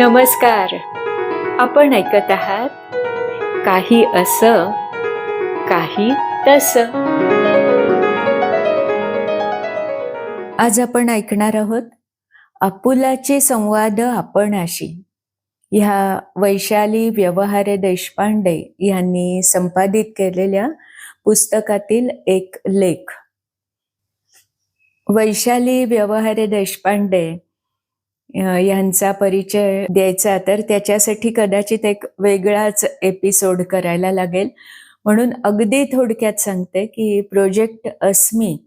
नमस्कार. आपण ऐकत आहात काही असं काही तस. आज आपण ऐकणार आहोत आपुलाचे संवाद आपणाशी. ह्या वैशाली व्यवहारे देशपांडे यांनी संपादित केलेल्या पुस्तकातील एक लेख. वैशाली व्यवहारे देशपांडे यांचा परिचय द्यायचा तर त्याच्यासाठी कदाचित एक वेगळाच एपिसोड करायला लागेल. म्हणून अगदी थोडक्यात सांगते की प्रोजेक्ट अस्मी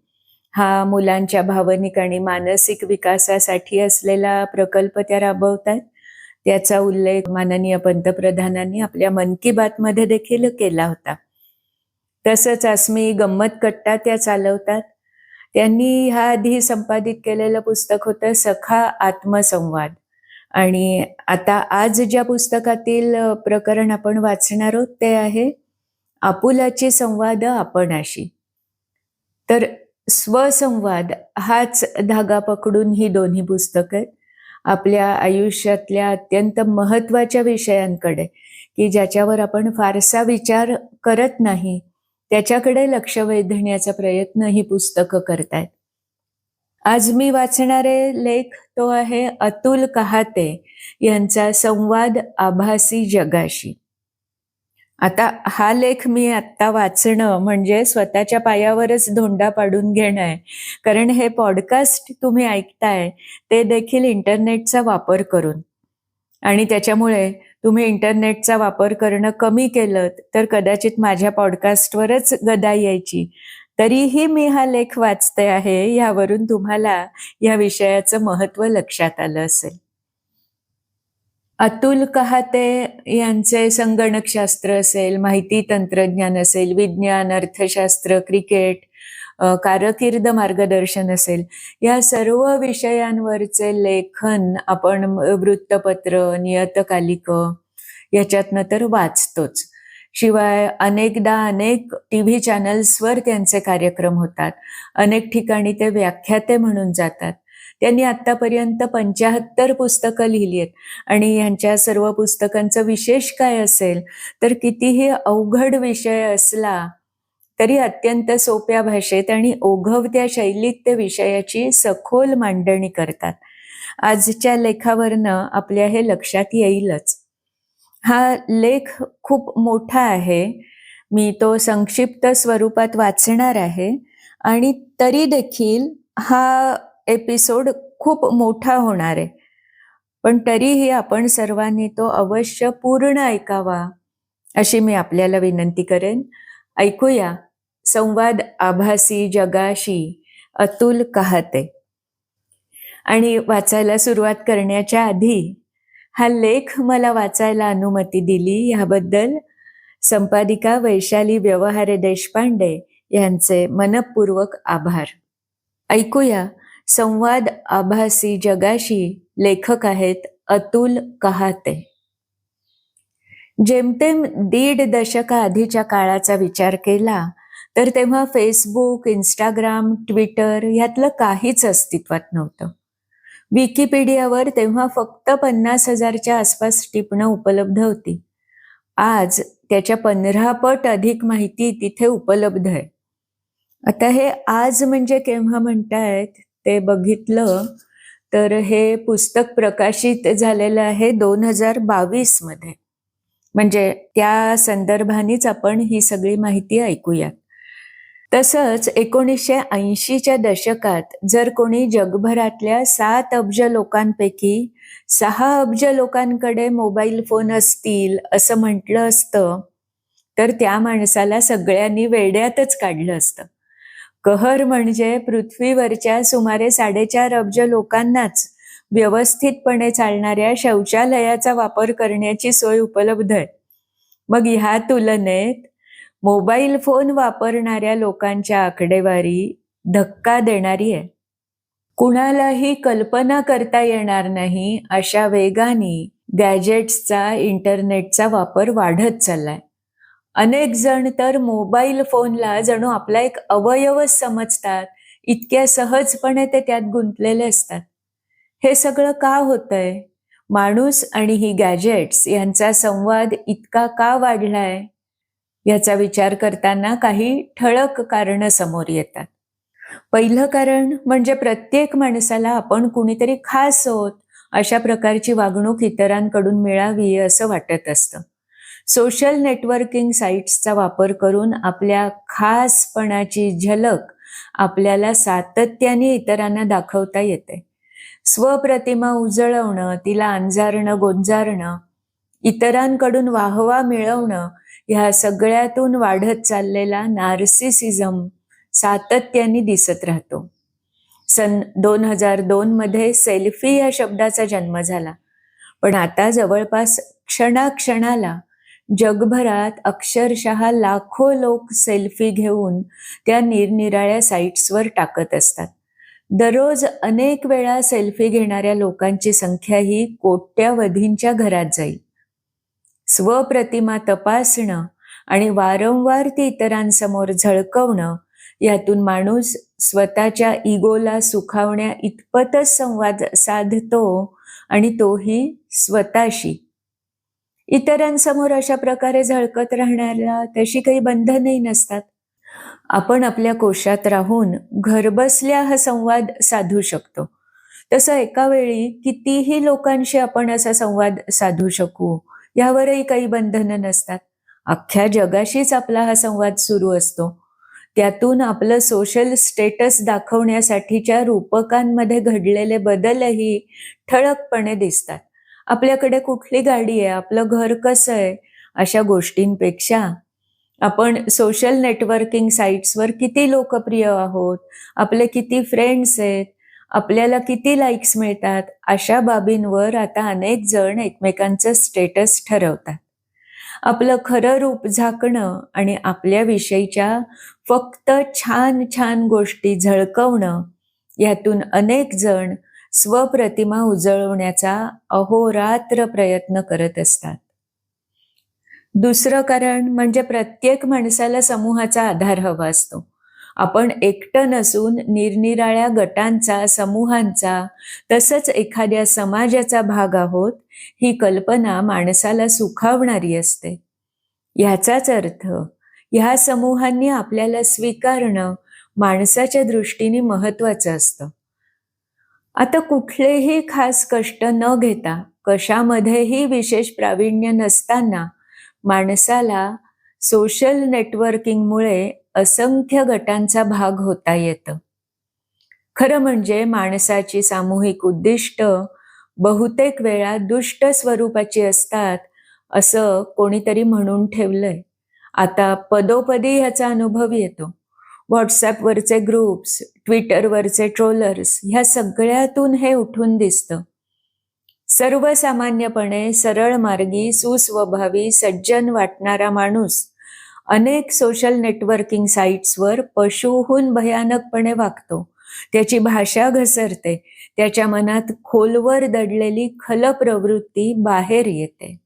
हा मुलांच्या भावनिक आणि मानसिक विकासासाठी असलेला प्रकल्प त्या राबवतात. त्याचा उल्लेख माननीय पंतप्रधानांनी आपल्या मन की बात मध्ये देखील केला होता. तसंच अस्मी गंमत कट्टा त्या चालवतात. त्यांनी ह्या आधी संपादित केलेलं पुस्तक होतं सखा आत्मसंवाद. आणि आता आज ज्या पुस्तकातील प्रकरण आपण वाचणार आहोत ते आहे आपुलाचे संवाद आपणाशी. तर स्वसंवाद हाच धागा पकडून ही दोन्ही पुस्तकं आहेत. आपल्या आयुष्यातल्या अत्यंत महत्त्वाच्या विषयांकडे की ज्याच्यावर आपण फारसा विचार करत नाही त्याच्याकडे लक्ष वेधण्याचा प्रयत्न ही पुस्तकं करतायत. आज मी वाचणारे लेख तो आहे अतुल कहाते यांचा संवाद आभासी जगाशी. आता हा लेख मी आत्ता वाचणं म्हणजे स्वतःच्या पायावरच धोंडा पाडून घेणं आहे. कारण हे पॉडकास्ट तुम्ही ऐकताय ते देखील इंटरनेटचा वापर करून. आणि त्याच्यामुळे तुम्ही इंटरनेटचा वापर करणं कमी केलं तर कदाचित माझ्या पॉडकास्टवरच गदा यायची. तरीही मी हा लेख वाचते आहे यावरून तुम्हाला या विषयाचं महत्त्व लक्षात आलं असेल. अतुल कहाते यांचे संगणकशास्त्र असेल माहिती तंत्रज्ञान असेल विज्ञान अर्थशास्त्र क्रिकेट कारकीर्द मार्गदर्शन असेल. या सर्व विषयांवरचे लेखन आपण वृत्तपत्र नियतकालिक याच्यातनं तर वाचतोच. शिवाय अनेकदा अनेक टी व्ही चॅनल्सवर त्यांचे कार्यक्रम होतात. अनेक ठिकाणी ते व्याख्याते म्हणून जातात. त्यांनी आतापर्यंत पंच्याहत्तर पुस्तकं लिहिली आहेत आणि यांच्या सर्व पुस्तकांचं विशेष काय असेल तर कितीही अवघड विषय असला तरी अत्यंत सोप्या भाषेत आणि ओघवत्या शैलीत ते विषयाची सखोल मांडणी करतात. आजच्या लेखावरनं आपल्या हे लक्षात येईलच. हा लेख खूप मोठा आहे. मी तो संक्षिप्त स्वरूपात वाचणार आहे. आणि तरी देखील हा एपिसोड खूप मोठा होणार आहे. पण तरीही आपण सर्वांनी तो अवश्य पूर्ण ऐकावा अशी मी आपल्याला विनंती करेन. ऐकूया. संवाद आभासी जगाशी अतुल कहाते. आणि वाचायला सुरुवात करण्याच्या आधी हा लेख मला वाचायला अनुमती दिली. ह्याबद्दल संपादिका वैशाली व्यवहारे देशपांडे यांचे मनपूर्वक आभार. ऐकूया. संवाद आभासी जगाशी लेखक आहेत अतुल कहाते. जेमतेम दीड दशका आधीच्या काळाचा विचार केला तर तेव्हा फेसबुक इंस्टाग्राम ट्विटर यातलं काहीच अस्तित्वात नव्हतं. विकिपीडियावर तेव्हा फक्त पन्नास हजारच्या आसपास टिपणं उपलब्ध होती. आज त्याच्या पंधरा पट अधिक माहिती तिथे उपलब्ध आहे. आता हे आज म्हणजे केव्हा म्हणतायत ते बघितलं तर हे पुस्तक प्रकाशित झालेलं आहे दोन हजार बावीसमध्ये म्हणजे त्या संदर्भानेच आपण ही सगळी माहिती ऐकूयात. तसंच एकोणीसशे ऐंशीच्या दशकात जर कोणी जगभरातल्या सात अब्ज लोकांपैकी सहा अब्ज लोकांकडे मोबाईल फोन असतील असं म्हटलं असतं तर त्या माणसाला सगळ्यांनी वेड्यातच काढलं असतं. कहर म्हणजे पृथ्वीवरच्या सुमारे साडेचार अब्ज लोकांनाच व्यवस्थितपणे चालणाऱ्या शौचालयाचा वापर करण्याची सोय उपलब्ध आहे. मग ह्या तुलनेत मोबाईल फोन वापरणाऱ्या लोकांच्या आकडेवारी धक्का देणारी आहे. कुणालाही कल्पना करता येणार नाही अशा वेगाने गॅजेट्सचा इंटरनेटचा वापर वाढत चाललाय. अनेक जण तर मोबाईल फोनला जणू आपला एक अवयवच समजतात इतक्या सहजपणे ते त्यात गुंतलेले असतात. हे सगळं का होतंय? माणूस आणि ही गॅजेट्स यांचा संवाद इतका का वाढलाय? याचा विचार करताना काही ठळक कारण समोर येतात. पहिलं कारण म्हणजे प्रत्येक माणसाला आपण कुणीतरी खास आहोत अशा प्रकारची वागणूक इतरांकडून मिळावी असं वाटत असतं. सोशल नेटवर्किंग साईट्सचा वापर करून आपल्या खासपणाची झलक आपल्याला सातत्याने इतरांना दाखवता येते. स्वप्रतिमा उजळवणं तिला अंजारणं गोंजारणं इतरांकडून वाहवा मिळवणं ह्या सगळ्यातून वाढत चाललेला नार्सिसिझम सातत्याने दिसत राहतो. सन दोन हजार दोन मध्ये सेल्फी या शब्दाचा जन्म झाला. पण आता जवळपास क्षणाक्षणाला जगभरात अक्षरशः लाखो लोक सेल्फी घेऊन त्या निरनिराळ्या साईट्सवर टाकत असतात. दररोज अनेक वेळा सेल्फी घेणाऱ्या लोकांची संख्या ही कोट्यावधींच्या घरात जाईल. स्वप्रतिमा तपासणं आणि वारंवार ती इतरांसमोर झळकवणं यातून माणूस स्वतःच्या इगोला सुखावण्या इतपतच संवाद साधतो आणि तोही स्वतःशी. इतरांसमोर अशा प्रकारे झळकत राहण्याला तशी काही बंधनही नसतात. आपण आपल्या कोशात राहून घरबसल्या हा संवाद साधू शकतो. तसं एका वेळी कितीही लोकांशी आपण असा संवाद साधू शकू यावरही काही बंधनं नसतात. अख्ख्या जगाशीच आपला हा संवाद सुरू असतो. त्यातून आपलं सोशल स्टेटस दाखवण्यासाठीच्या रूपकांमध्ये घडलेले बदलही ठळकपणे दिसतात. आपल्याकडे कुठली गाडी आहे आपलं घर कसं आहे अशा गोष्टींपेक्षा आपण सोशल नेटवर्किंग साईट्सवर किती लोकप्रिय आहोत? आपले किती फ्रेंड्स आहेत? आपल्याला किती लाईक्स मिळतात? अशा बाबींवर आता अनेक जण एकमेकांचं स्टेटस ठरवतात. आपलं खरं रूप झाकणं आणि आपल्याविषयीच्या फक्त छान छान गोष्टी झळकवणं यातून अनेक जण स्वप्रतिमा उजळवण्याचा अहोरात्र प्रयत्न करत असतात. दुसरं कारण म्हणजे प्रत्येक माणसाला समूहाचा आधार हवा असतो. आपण एकटं नसून निरनिराळ्या गटांचा समूहांचा तसंच एखाद्या समाजाचा भाग आहोत ही कल्पना माणसाला सुखावणारी असते. ह्याचाच अर्थ ह्या समूहांनी आपल्याला स्वीकारणं माणसाच्या दृष्टीने महत्वाचं असतं. आता कुठलेही खास कष्ट न घेता कशामध्येही विशेष प्रावीण्य नसताना माणसाला सोशल नेटवर्किंगमुळे असंख्य गटांचा भाग होता येतं. खरं म्हणजे माणसाची सामूहिक उद्दिष्ट बहुतेक वेळा दुष्ट स्वरूपाची असतात असं कोणीतरी म्हणून ठेवलंय. आता पदोपदी ह्याचा अनुभव येतो. व्हॉट्सॲपवरचे ग्रुप्स ट्विटरवरचे ट्रोलर्स ह्या सगळ्यातून हे उठून दिसतं. सर्वसामान्यपणे सरळ मार्गी सुस्वभावी सज्जन वाटणारा माणूस अनेक सोशल नेटवर्किंग साईट्सवर पशुहून भयानकपणे वागतो. त्याची भाषा घसरते त्याच्या मनात खोलवर दडलेली खल प्रवृत्ती बाहेर येते.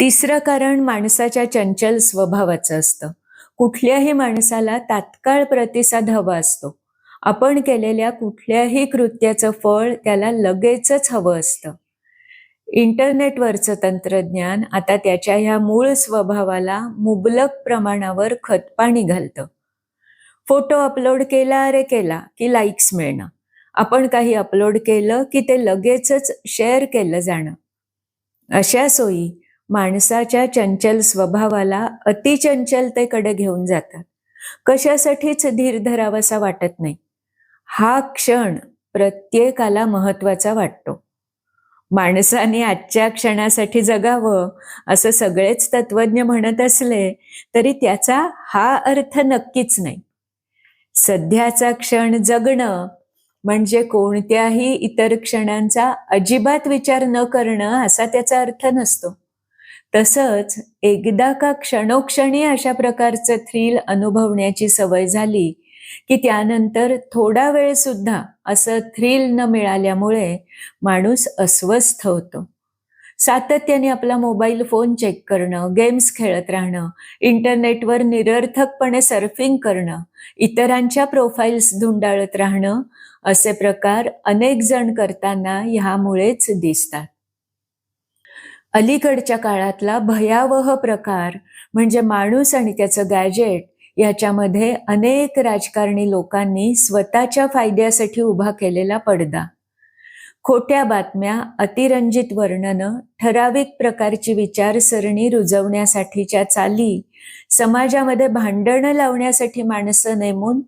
तिसरं कारण माणसाच्या चंचल स्वभावाचं असतं. कुठल्याही माणसाला तात्काळ प्रतिसाद हवा असतो. आपण केलेल्या कुठल्याही कृत्याचं फळ त्याला लगेचच हवं असतं. इंटरनेटवरचं तंत्रज्ञान आता त्याच्या ह्या मूळ स्वभावाला मुबलक प्रमाणावर खतपाणी घालतं. फोटो अपलोड केला अरे केला की लाईक्स मिळणं. आपण काही अपलोड केलं की ते लगेचच शेअर केलं जाणं. अशा सोयी माणसाच्या चंचल स्वभावाला अतिचंचलतेकडे घेऊन जातात. कशासाठीच धीर धरावासा वाटत नाही. हा क्षण प्रत्येकाला महत्त्वाचा वाटतो. माणसाने आजच्या क्षणासाठी जगावं असं सगळेच तत्वज्ञ म्हणत असले तरी त्याचा हा अर्थ नक्कीच नाही. सध्याचा क्षण जगणं म्हणजे कोणत्याही इतर क्षणांचा अजिबात विचार न करणं असा त्याचा अर्थ नसतो. तसंच एकदा का क्षणोक्षणी अशा प्रकारचं थ्रिल अनुभवण्याची सवय झाली की त्यानंतर थोडा वेळ सुद्धा असं थ्रिल न मिळाल्यामुळे माणूस अस्वस्थ होतो. सातत्याने आपला मोबाईल फोन चेक करणं गेम्स खेळत राहणं इंटरनेटवर निरर्थकपणे सर्फिंग करणं इतरांच्या प्रोफाईल्स धुंडाळत राहणं असे प्रकार अनेक जण करताना ह्यामुळेच दिसतात. अलीकडच्या काळातला भयावह प्रकार म्हणजे माणूस आणि त्याचं गॅजेट याच्यामध्ये अनेक राजकारणी लोकांनी स्वतःच्या फायद्यासाठी उभा केलेला पडदा. खोट्या बातम्या अतिरंजित वर्णनं ठराविक प्रकारची विचारसरणी रुजवण्यासाठीच्या चाली समाजामध्ये भांडणं लावण्यासाठी माणसं नेमून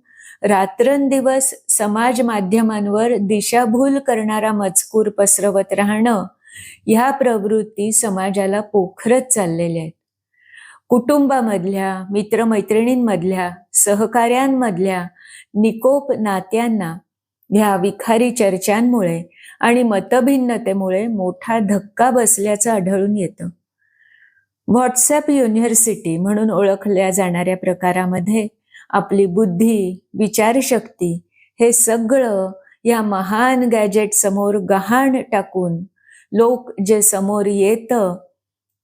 रात्रंदिवस समाज माध्यमांवर दिशाभूल करणारा मजकूर पसरवत राहणं ह्या प्रवृत्ती समाजाला पोखरत चाललेल्या आहेत. कुटुंबामधल्या मित्रमैत्रिणींमधल्या सहकाऱ्यांमधल्या निकोप नात्यांना ह्या विखारी चर्चांमुळे आणि मतभिन्नतेमुळे मोठा धक्का बसल्याचं आढळून येतं. व्हॉट्सॲप युनिव्हर्सिटी म्हणून ओळखल्या जाणाऱ्या प्रकारामध्ये आपली बुद्धी विचारशक्ती हे सगळं या महान गॅजेट समोर गहाण टाकून लोक जे समोर येतं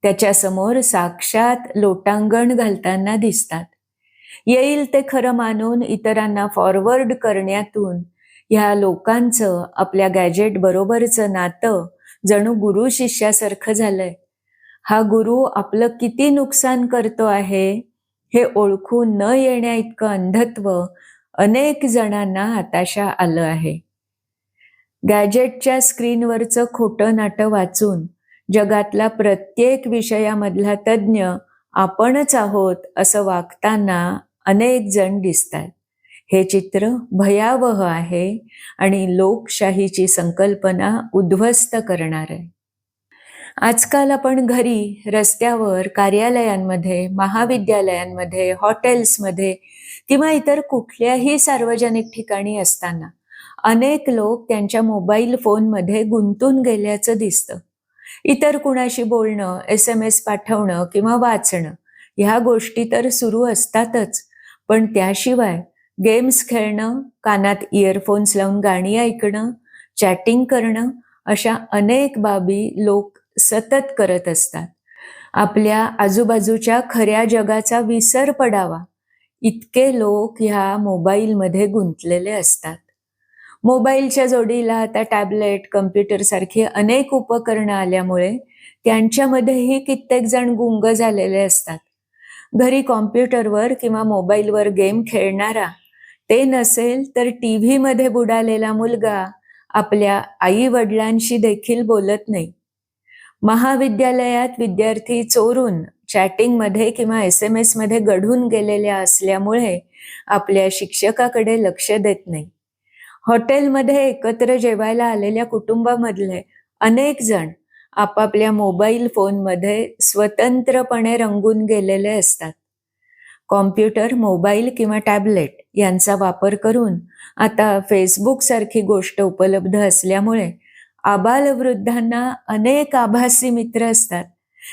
त्याच्यासमोर साक्षात लोटांगण घालताना दिसतात. येईल ते खरं मानून इतरांना फॉरवर्ड करण्यातून ह्या लोकांचं आपल्या गॅजेट बरोबरचं नातं जणू गुरु शिष्यासारखं झालंय. हा गुरु आपलं किती नुकसान करतो आहे हे ओळखून न येण्या इतकं अंधत्व अनेक जणांना हताशा आलं आहे. गॅजेटच्या स्क्रीनवरचं खोटं नाटं वाचून जगातला प्रत्येक विषयामधला तज्ज्ञ आपणच आहोत असं वागताना अनेक जण दिसतात. हे चित्र भयावह आहे आणि लोकशाहीची संकल्पना उद्ध्वस्त करणार आहे. आजकाल आपण घरी रस्त्यावर कार्यालयांमध्ये महाविद्यालयांमध्ये हॉटेल्समध्ये किंवा इतर कुठल्याही सार्वजनिक ठिकाणी असताना अनेक लोक त्यांच्या मोबाईल फोनमध्ये गुंतून गेल्याचं दिसतं. इतर कुणाशी बोलणं एस एम एस पाठवणं किंवा वाचणं ह्या गोष्टी तर सुरू असतातच. पण त्याशिवाय गेम्स खेळणं कानात इयरफोन्स लावून गाणी ऐकणं चॅटिंग करणं अशा अनेक बाबी लोक सतत करत असतात. आपल्या आजूबाजूच्या खऱ्या जगाचा विसर पडावा इतके लोक ह्या मोबाईलमध्ये गुंतलेले असतात. मोबाईलच्या जोडीला आता टॅबलेट कम्प्युटर सारखी अनेक उपकरणं आल्यामुळे त्यांच्यामध्येही कित्येक जण गुंग झालेले असतात. घरी कॉम्प्युटरवर किंवा मोबाईलवर गेम खेळणारा ते नसेल तर टी व्हीमध्ये बुडालेला मुलगा आपल्या आई वडिलांशी देखील बोलत नाही. महाविद्यालयात विद्यार्थी चोरून चॅटिंगमध्ये किंवा एस एम एसमध्ये गढून गेलेल्या असल्यामुळे आपल्या शिक्षकाकडे लक्ष देत नाही. हॉटेलमध्ये एकत्र जेवायला आलेल्या कुटुंबामधले अनेक जण आपापल्या मोबाईल फोनमध्ये स्वतंत्रपणे रंगून गेलेले असतात. कॉम्प्युटर मोबाईल किंवा टॅबलेट यांचा वापर करून आता फेसबुक सारखी गोष्ट उपलब्ध असल्यामुळे आबालवृद्धांना अनेक आभासी मित्र असतात.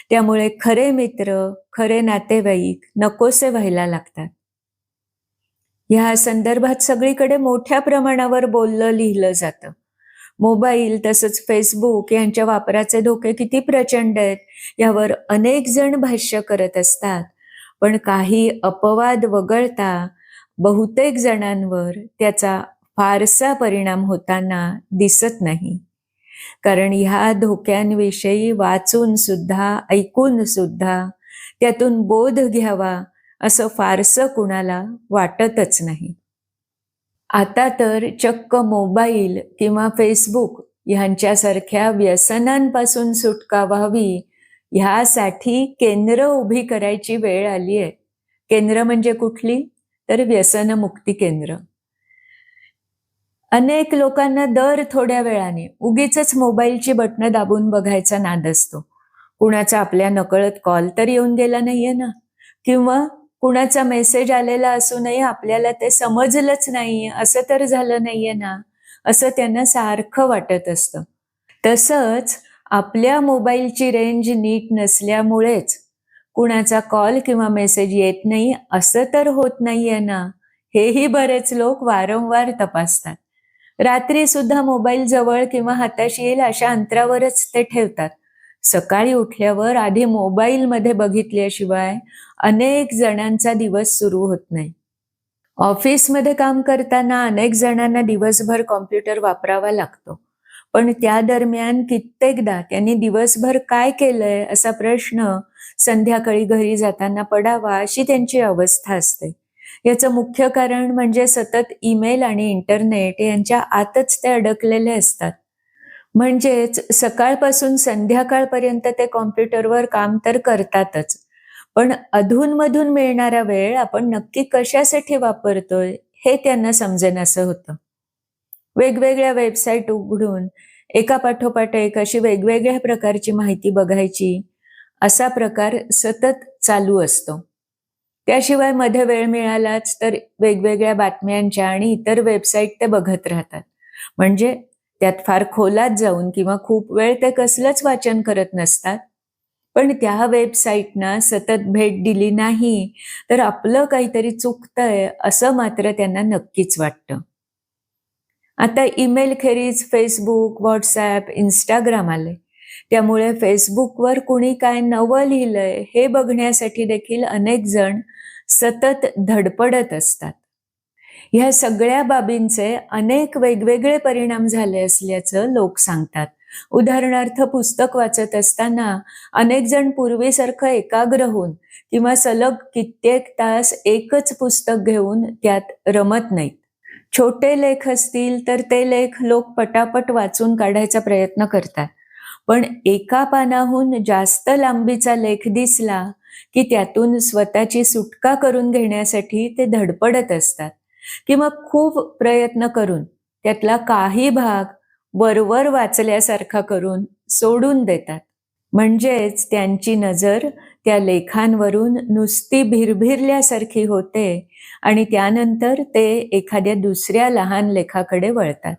त्यामुळे खरे मित्र खरे नातेवाईक नकोसे व्हायला लागतात. ह्या संदर्भात सगळीकडे मोठ्या प्रमाणावर बोललं लिहिलं जातं. मोबाईल तसंच फेसबुक यांच्या वापराचे धोके किती प्रचंड आहेत यावर अनेक जण भाष्य करत असतात. पण काही अपवाद वगळता बहुतेक जणांवर त्याचा फारसा परिणाम होताना दिसत नाही. कारण ह्या धोक्यांविषयी वाचून सुद्धा ऐकून सुद्धा त्यातून बोध घ्यावा असं फारसं कुणाला वाटतच नाही. आता तर चक्क मोबाईल किंवा फेसबुक ह्यांच्यासारख्या व्यसनांपासून सुटका व्हावी ह्यासाठी केंद्र उभी करायची वेळ आली आहे. केंद्र म्हणजे कुठली? तर व्यसनमुक्ती केंद्र. अनेक लोकांना दर थोड्या वेळाने उगीच मोबाईलची बटणं दाबून बघायचा नाद असतो. कुणाचा आपल्या नकळत कॉल तर येऊन गेला नाहीये ना? किंवा कुणाचा मेसेज आलेला असूनही आपल्याला ते समजलंच नाही असं तर झालं नाहीये ना? असं त्यांना सारखं वाटत असतं. तसंच आपल्या मोबाईलची रेंज नीट नसल्यामुळेच कुणाचा कॉल किंवा मेसेज येत नाही असं तर होत नाहीये ना? हेही बरेच लोक वारंवार तपासतात. रात्री सुद्धा मोबाईल जवळ किंवा हाताशी येईल अशा अंतरावरच ते ठेवतात. सकाळी उठल्यावर आधी मोबाईलमध्ये बघितल्याशिवाय अनेक जणांचा दिवस सुरू होत नाही. ऑफिसमध्ये काम करताना अनेक जणांना दिवसभर कॉम्प्युटर वापरावा लागतो. पण त्या दरम्यान कित्येकदा त्यांनी दिवसभर काय केलंय असा प्रश्न संध्याकाळी घरी जाताना पडावा अशी त्यांची अवस्था असते. याचं मुख्य कारण म्हणजे सतत ईमेल आणि इंटरनेट यांच्या आतच ते अडकलेले असतात. म्हणजेच सकाळपासून संध्याकाळपर्यंत ते कॉम्प्युटरवर काम तर करतातच. पण अधूनमधून मिळणारा वेळ आपण नक्की कशासाठी वापरतोय हे त्यांना समजेन असं होतं. वेगवेगळ्या वेबसाईट उघडून एका पाठोपाठ एक अशी वेगवेगळ्या प्रकारची माहिती बघायची असा प्रकार सतत चालू असतो. त्याशिवायमध्ये वेळ मिळालाच तर वेगवेगळ्या बातम्यांच्या आणि इतर वेबसाईट ते बघत राहतात. म्हणजे त्यात फार खोलात जाऊन किंवा खूप वेळ ते कसलंच वाचन करत नसतात. पण त्या वेबसाईटना सतत भेट दिली नाही तर आपलं काहीतरी चुकतंय असं मात्र त्यांना नक्कीच वाटतं. आता ईमेल खेरीज फेसबुक व्हॉट्सॲप इंस्टाग्राम आले. त्यामुळे फेसबुकवर कुणी काय नवं लिहिलंय हे बघण्यासाठी देखील अनेक जण सतत धडपडत असतात. ह्या सगळ्या बाबींचे अनेक वेगवेगळे परिणाम झाले असल्याचं लोक सांगतात. उदाहरणार्थ पुस्तक वाचत असताना अनेक जण पूर्वीसारखं एकाग्र होऊन किंवा सलग कित्येक तास एकच पुस्तक घेऊन त्यात रमत नाहीत. छोटे लेख असतील तर ते लेख लोक पटापट वाचून काढायचा प्रयत्न करतात. पण एका पानाहून जास्त लांबीचा लेख दिसला की त्यातून स्वतःची सुटका करून घेण्यासाठी ते धडपडत असतात. किंवा खूप प्रयत्न करून त्यातला काही भाग वरवर वाचल्यासारखा करून सोडून देतात. म्हणजेच त्यांची नजर त्या लेखांवरून नुसती भिरभिरल्यासारखी होते आणि त्यानंतर ते एखाद्या दुसऱ्या लहान लेखाकडे वळतात.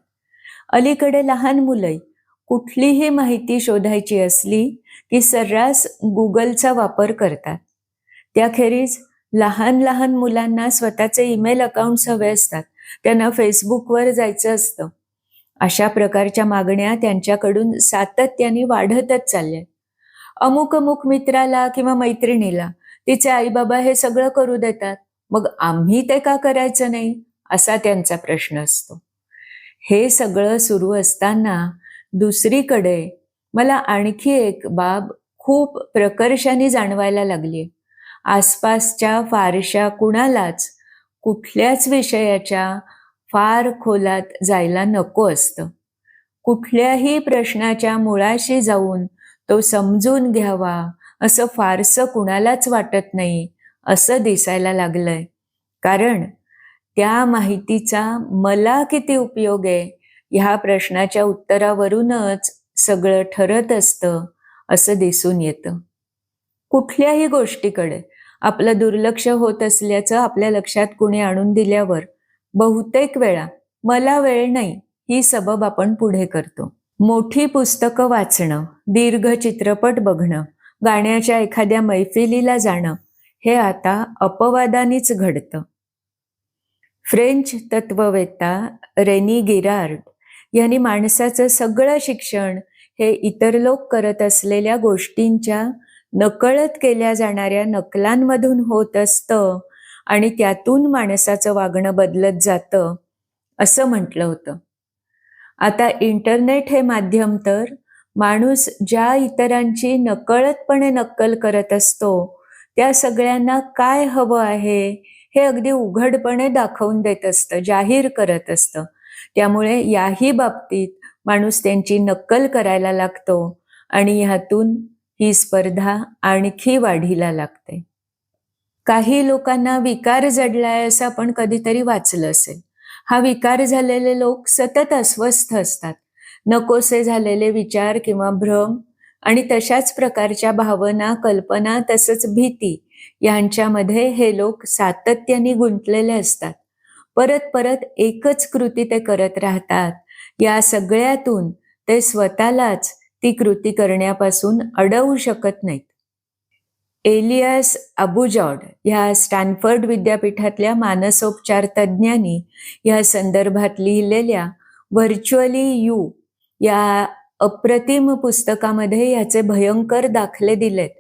अलीकडे लहान मुलंही कुठलीही माहिती शोधायची असली की सर्रास गुगलचा वापर करतात. त्याखेरीज लहान लहान मुलांना स्वतःचे ईमेल अकाउंट्स हवे असतात. त्यांना फेसबुकवर जायचं असतं. अशा प्रकारच्या मागण्या त्यांच्याकडून सातत्याने वाढतच चालल्या अमुक अमुक मित्राला किंवा मैत्रिणीला तिचे आई बाबा हे सगळं करू देतात. मग आम्ही ते का करायचं नाही? असा त्यांचा प्रश्न असतो. हे सगळं सुरू असताना दुसरीकडे मला आणखी एक बाब खूप प्रकर्षाने जाणवायला लागली आसपासच्या फारशा कुणालाच कुठल्याच विषयाच्या फार खोलात जायला नको असतं. कुठल्याही प्रश्नाच्या मुळाशी जाऊन तो समजून घ्यावा असं फारसं कुणालाच वाटत नाही असं दिसायला लागलंय. कारण त्या माहितीचा मला किती उपयोग आहे ह्या प्रश्नाच्या उत्तरावरूनच सगळं ठरत असतं असं दिसून येतं. कुठल्याही गोष्टीकडे आपलं दुर्लक्ष होत असल्याचं आपल्या लक्षात कुणी आणून दिल्यावर बहुतेक वेळा मला वेळ नाही ही सबब आपण पुढे करतो. मोठी पुस्तकं वाचणं दीर्घ चित्रपट बघणं गाण्याच्या एखाद्या मैफिलीला जाणं हे आता अपवादानीच घडतं. फ्रेंच तत्ववेत्ता रेनी गिरार्ड यांनी माणसाचं सगळं शिक्षण हे इतर लोक करत असलेल्या गोष्टींच्या नकळत केल्या जाणाऱ्या नकलांमधून होत असतं आणि त्यातून माणसाचं वागणं बदलत जातं असं म्हटलं होतं. आता इंटरनेट हे माध्यम तर माणूस ज्या इतरांची नकळतपणे नक्कल करत असतो त्या सगळ्यांना काय हवं आहे हे अगदी उघडपणे दाखवून देत असतं जाहीर करत असतं. त्यामुळे याही बाबतीत माणूस त्यांची नक्कल करायला लागतो आणि ह्यातून ही स्पर्धा आणखी वाढीला लागते. काही लोकांना विकार जडलाय असं आपण कधीतरी वाचलं असेल. हा विकार झालेले लोक सतत अस्वस्थ असतात. नकोसे झालेले विचार किंवा भ्रम आणि तशाच प्रकारच्या भावना कल्पना तसंच भीती यांच्यामध्ये हे लोक सातत्याने गुंतलेले असतात. परत परत एकच कृती ते करत राहतात. या सगळ्यातून ते स्वतःलाच ती कृती करण्यापासून अडवू शकत नाहीत. एलियास अबुजॉड ह्या स्टॅनफर्ड विद्यापीठातल्या मानसोपचार तज्ज्ञांनी या संदर्भात लिहिलेल्या व्हर्च्युअली यू या अप्रतिम पुस्तकामध्ये याचे भयंकर दाखले दिलेत.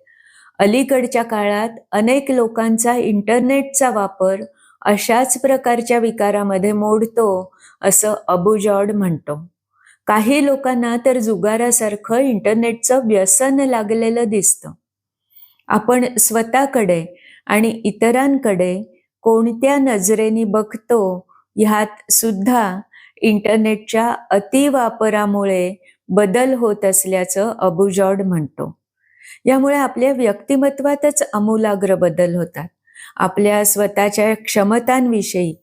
अलीकडच्या काळात अनेक लोकांचा इंटरनेटचा वापर अशाच प्रकारच्या विकारामध्ये मोडतो असं अबुजॉड म्हणतो. काही लोकांना तर जुगारासारखं इंटरनेटचं व्यसन लागलेलं दिसतं. आपण स्वतःकडे आणि इतरांकडे कोणत्या नजरेने बघतो ह्यात सुद्धा इंटरनेटच्या अतिवापरामुळे बदल होत असल्याचं अबुजॉर्ड म्हणतो. यामुळे आपल्या व्यक्तिमत्वातच आमूलाग्र बदल होतात. आपल्या स्वतःच्या क्षमतांविषयी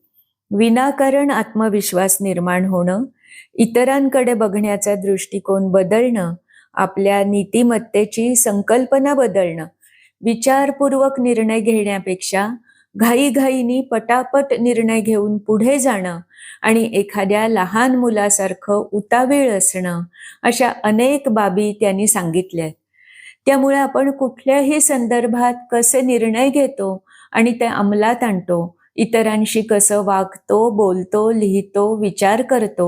विनाकारण आत्मविश्वास निर्माण होणं इतरांकडे बघण्याचा दृष्टिकोन बदलणं आपल्या नीतिमत्तेची संकल्पना बदलणं विचारपूर्वक निर्णय घेण्यापेक्षा घाईघाईनी पटापट निर्णय घेऊन पुढे जाणं आणि एखाद्या लहान मुलासारखं उतावीळ असणं अशा अनेक बाबी त्यांनी सांगितल्या त्यामुळे आपण कुठल्याही संदर्भात कसे निर्णय घेतो आणि ते अंमलात आणतो इतरांशी कसं वागतो बोलतो लिहितो विचार करतो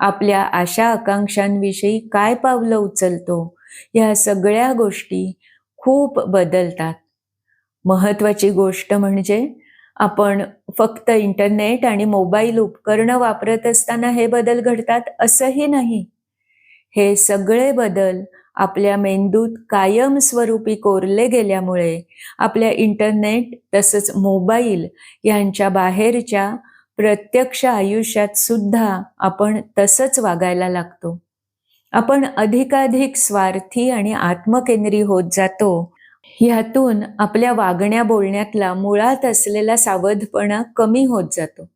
आपल्या आशा आकांक्षांविषयी काय पावलं उचलतो या सगळ्या गोष्टी खूप बदलतात. महत्वाची गोष्ट म्हणजे आपण फक्त इंटरनेट आणि मोबाईल उपकरणं वापरत असताना हे बदल घडतात असंही नाही. हे सगळे बदल आपल्या मेंदूत कायमस्वरूपी कोरले गेल्यामुळे आपल्या इंटरनेट तसंच मोबाईल यांच्या बाहेरच्या प्रत्यक्ष आयुष्यात सुद्धा आपण तसंच वागायला लागतो. आपण अधिकाधिक स्वार्थी आणि आत्मकेंद्री होत जातो. ह्यातून आपल्या वागण्या बोलण्यातला मुळात असलेला सावधपणा कमी होत जातो.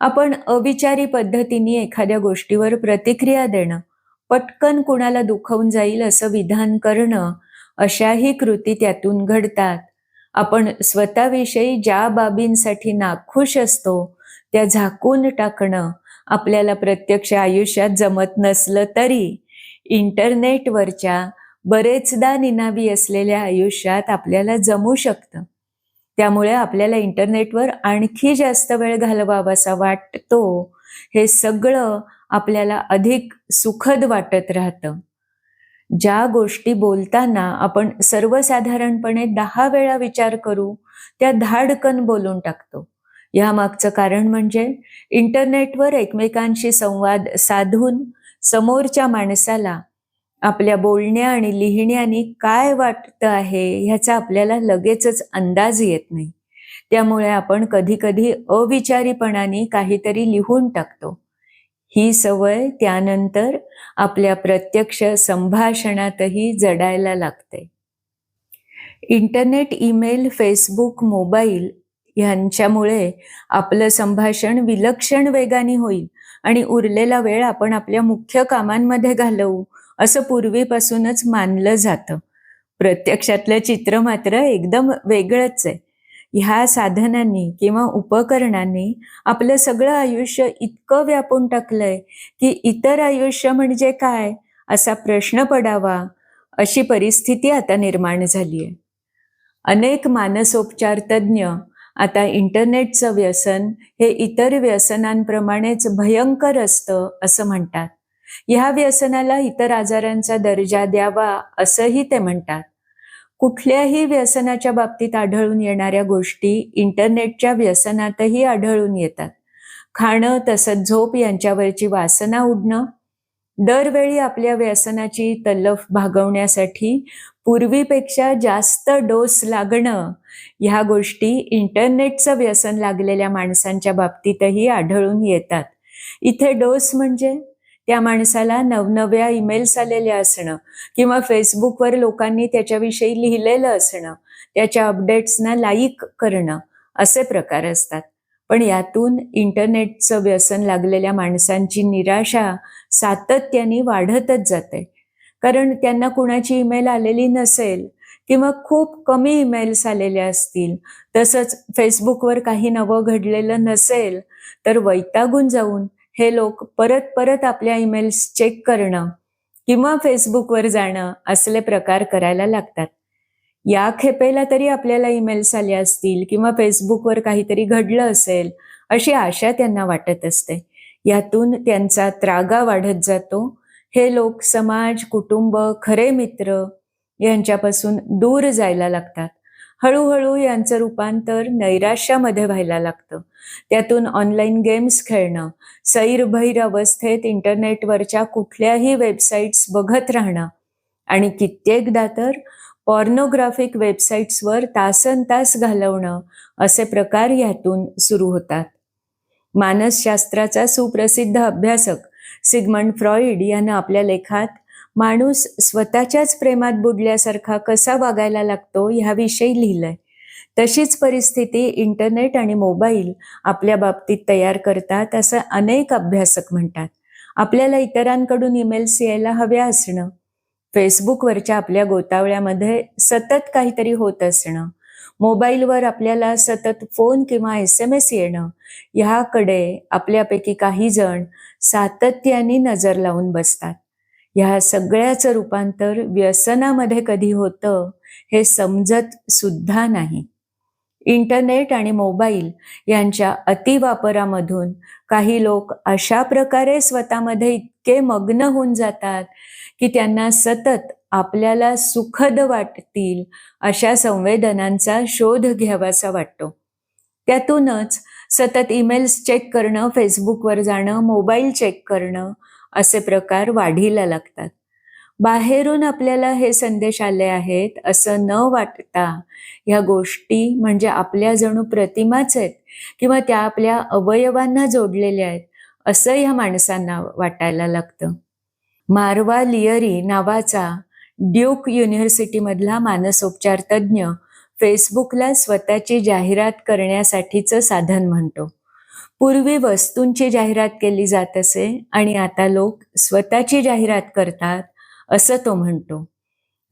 आपण अविचारी पद्धतीने एखाद्या गोष्टीवर प्रतिक्रिया देणं पटकन कुणाला दुखवून जाईल असं विधान करणं अशाही कृती त्यातून घडतात. आपण स्वतःविषयी ज्या बाबींसाठी नाखुश असतो त्या झाकून टाकणं आपल्याला प्रत्यक्ष आयुष्यात जमत नसलं तरी इंटरनेटवरच्या बरेचदा निनावी असलेल्या आयुष्यात आपल्याला जमू शकतं. त्यामुळे आपल्याला इंटरनेटवर आणखी जास्त वेळ घालवावासा वाटतो. हे सगळं आपल्याला अधिक सुखद वाटत राहतं. ज्या गोष्टी बोलताना आपण सर्वसाधारणपणे दहा वेळा विचार करू त्या धाडकन बोलून टाकतो. या मागचं कारण म्हणजे इंटरनेटवर एकमेकांशी संवाद साधून समोरच्या माणसाला आपल्या बोलण्या आणि लिहिण्याने काय वाटतं आहे ह्याचा आपल्याला लगेचच अंदाज येत नाही. त्यामुळे आपण कधी कधी अविचारीपणाने काहीतरी लिहून टाकतो. ही सवय त्यानंतर आपल्या प्रत्यक्ष संभाषणातही जडायला लागते. इंटरनेट ईमेल फेसबुक मोबाईल यांच्यामुळे आपलं संभाषण विलक्षण वेगाने होईल आणि उरलेला वेळ आपण आपल्या मुख्य कामांमध्ये घालवू असं पूर्वीपासूनच मानलं जातं. प्रत्यक्षातलं चित्र मात्र एकदम वेगळंच आहे. ह्या साधनांनी किंवा उपकरणांनी आपलं सगळं आयुष्य इतकं व्यापून टाकलंय की इतर आयुष्य म्हणजे काय असा प्रश्न पडावा अशी परिस्थिती आता निर्माण झाली आहे अनेक मानसोपचार तज्ज्ञ आता इंटरनेटचं व्यसन हे इतर व्यसनांप्रमाणेच भयंकर असतं असं म्हणतात. ह्या व्यसनाला इतर आजारांचा दर्जा द्यावा असंही ते म्हणतात. कुठल्याही व्यसनाच्या बाबतीत आढळून येणाऱ्या गोष्टी इंटरनेटच्या व्यसनातही आढळून येतात. खाणं तसंच झोप यांच्यावरची वासना उडणं दरवेळी आपल्या व्यसनाची तल्लफ भागवण्यासाठी पूर्वीपेक्षा जास्त डोस लागणं ह्या गोष्टी इंटरनेटचं व्यसन लागलेल्या माणसांच्या बाबतीतही आढळून येतात. इथे डोस म्हणजे त्या माणसाला नवनव्या ईमेल्स आलेल्या असणं किंवा फेसबुकवर लोकांनी त्याच्याविषयी लिहिलेलं असणं त्याच्या अपडेट्सना लाईक करणं असे प्रकार असतात. पण यातून इंटरनेटचं व्यसन लागलेल्या माणसांची निराशा सातत्याने वाढतच जाते. कारण त्यांना कुणाची ईमेल आलेली नसेल किंवा खूप कमी ईमेल्स आलेल्या असतील तसंच फेसबुकवर काही नवं घडलेलं नसेल तर वैतागून जाऊन हे लोक परत परत आपल्या ईमेल्स चेक करणं किंवा फेसबुकवर जाणं असले प्रकार करायला लागतात. या खेपेला तरी आपल्याला ईमेल्स आले असतील किंवा फेसबुकवर काहीतरी घडलं असेल अशी आशा त्यांना वाटत असते. यातून त्यांचा त्रागा वाढत जातो. हे लोक समाज कुटुंब खरे मित्र यांच्यापासून दूर जायला लागतात. हळूहळू यांचं रूपांतर नैराश्यामध्ये व्हायला लागतं. त्यातून ऑनलाईन गेम्स खेळणं सैरभैर अवस्थेत इंटरनेटवरच्या कुठल्याही वेबसाईट्स बघत राहणं आणि कित्येकदा तर पॉर्नोग्राफिक वेबसाईट्सवर तासन तास घालवणं असे प्रकार यातून सुरू होतात. मानसशास्त्राचा सुप्रसिद्ध अभ्यासक सिगमंड फ्रॉइड यानं आपल्या लेखात माणूस स्वतःच्याच प्रेमात बुडल्यासारखा कसा वागायला लागतो ह्याविषयी लिहिलंय. तशीच परिस्थिती इंटरनेट आणि मोबाईल आपल्या बाबतीत तयार करतात असं अनेक अभ्यासक म्हणतात. आपल्याला इतरांकडून ईमेल्स यायला हव्या असणं फेसबुकवरच्या आपल्या गोतावळ्यामध्ये सतत काहीतरी होत असणं मोबाईलवर आपल्याला सतत फोन किंवा एस एम एस येणं ह्याकडे आपल्यापैकी काही जण सातत्याने नजर लावून बसतात. ह्या सगळ्याचं रूपांतर व्यसनामध्ये कधी होतं हे समजत सुद्धा नाही. इंटरनेट आणि मोबाईल यांच्या अतिवापरामधून काही लोक अशा प्रकारे स्वतःमध्ये इतके मग्न होऊन जातात की त्यांना सतत आपल्याला सुखद वाटतील अशा संवेदनांचा शोध घ्यावासा वाटतो. त्यातूनच सतत ईमेल्स चेक करणं फेसबुकवर जाणं मोबाईल चेक करणं असे प्रकार वाढीला लागतात. बाहेरून आपल्याला हे संदेश आले आहेत असं न वाटता ह्या गोष्टी म्हणजे आपल्या जणू प्रतिमाच आहेत किंवा त्या आपल्या अवयवांना जोडलेल्या आहेत असं ह्या माणसांना वाटायला लागतं. मारवा लियरी नावाचा ड्यूक युनिव्हर्सिटीमधला मानसोपचार तज्ज्ञ फेसबुकला स्वतःची जाहिरात करण्यासाठीचं साधन म्हणतो. पूर्वी वस्तूंची जाहिरात केली जात असे आणि आता लोक स्वतःची जाहिरात करतात असं तो म्हणतो.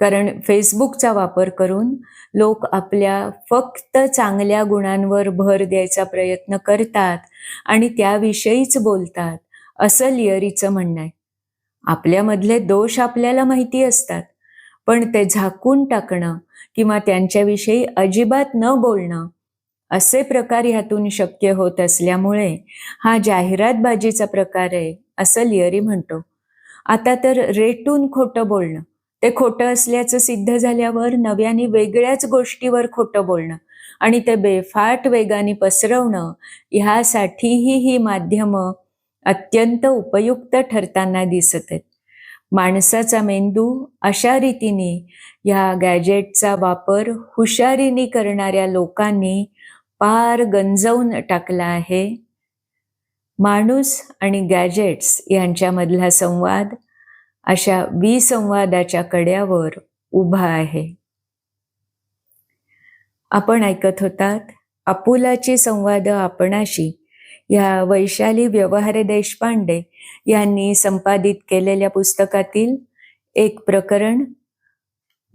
कारण फेसबुकचा वापर करून लोक आपल्या फक्त चांगल्या गुणांवर भर द्यायचा प्रयत्न करतात आणि त्याविषयीच बोलतात असं लिअरीचं म्हणणं आहे. आपल्यामधले दोष आपल्याला माहिती असतात पण ते झाकून टाकणं किंवा त्यांच्याविषयी अजिबात न बोलणं असे प्रकार ह्यातून शक्य होत असल्यामुळे हा जाहिरातबाजीचा प्रकार आहे असं लिअरी म्हणतो. आता तर रेटून खोटं बोलणं. ते खोटं असल्याचं सिद्ध झाल्यावर नव्याने वेगळ्याच गोष्टीवर खोटं बोलणं आणि ते बेफाट वेगाने पसरवणं ह्यासाठीही ही माध्यमं अत्यंत उपयुक्त ठरताना दिसत आहेत. माणसाचा मेंदू अशा रीतीने ह्या गॅजेटचा वापर हुशारीने करणाऱ्या लोकांनी पार गंजवून टाकला आहे. माणूस आणि गॅजेट्स यांच्यामधला संवाद अशा विसंवादाच्या कड्यावर उभा आहे. आपण ऐकत होतात आपुलाची संवाद आपणाशी या वैशाली व्यवहारे देशपांडे यांनी संपादित केलेल्या पुस्तकातील एक प्रकरण.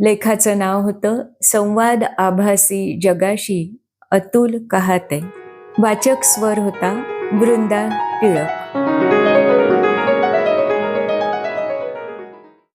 लेखाचं नाव होतं संवाद आभासी जगाशी अतुल कहाते. वाचक स्वर होता 물은다 뉴욕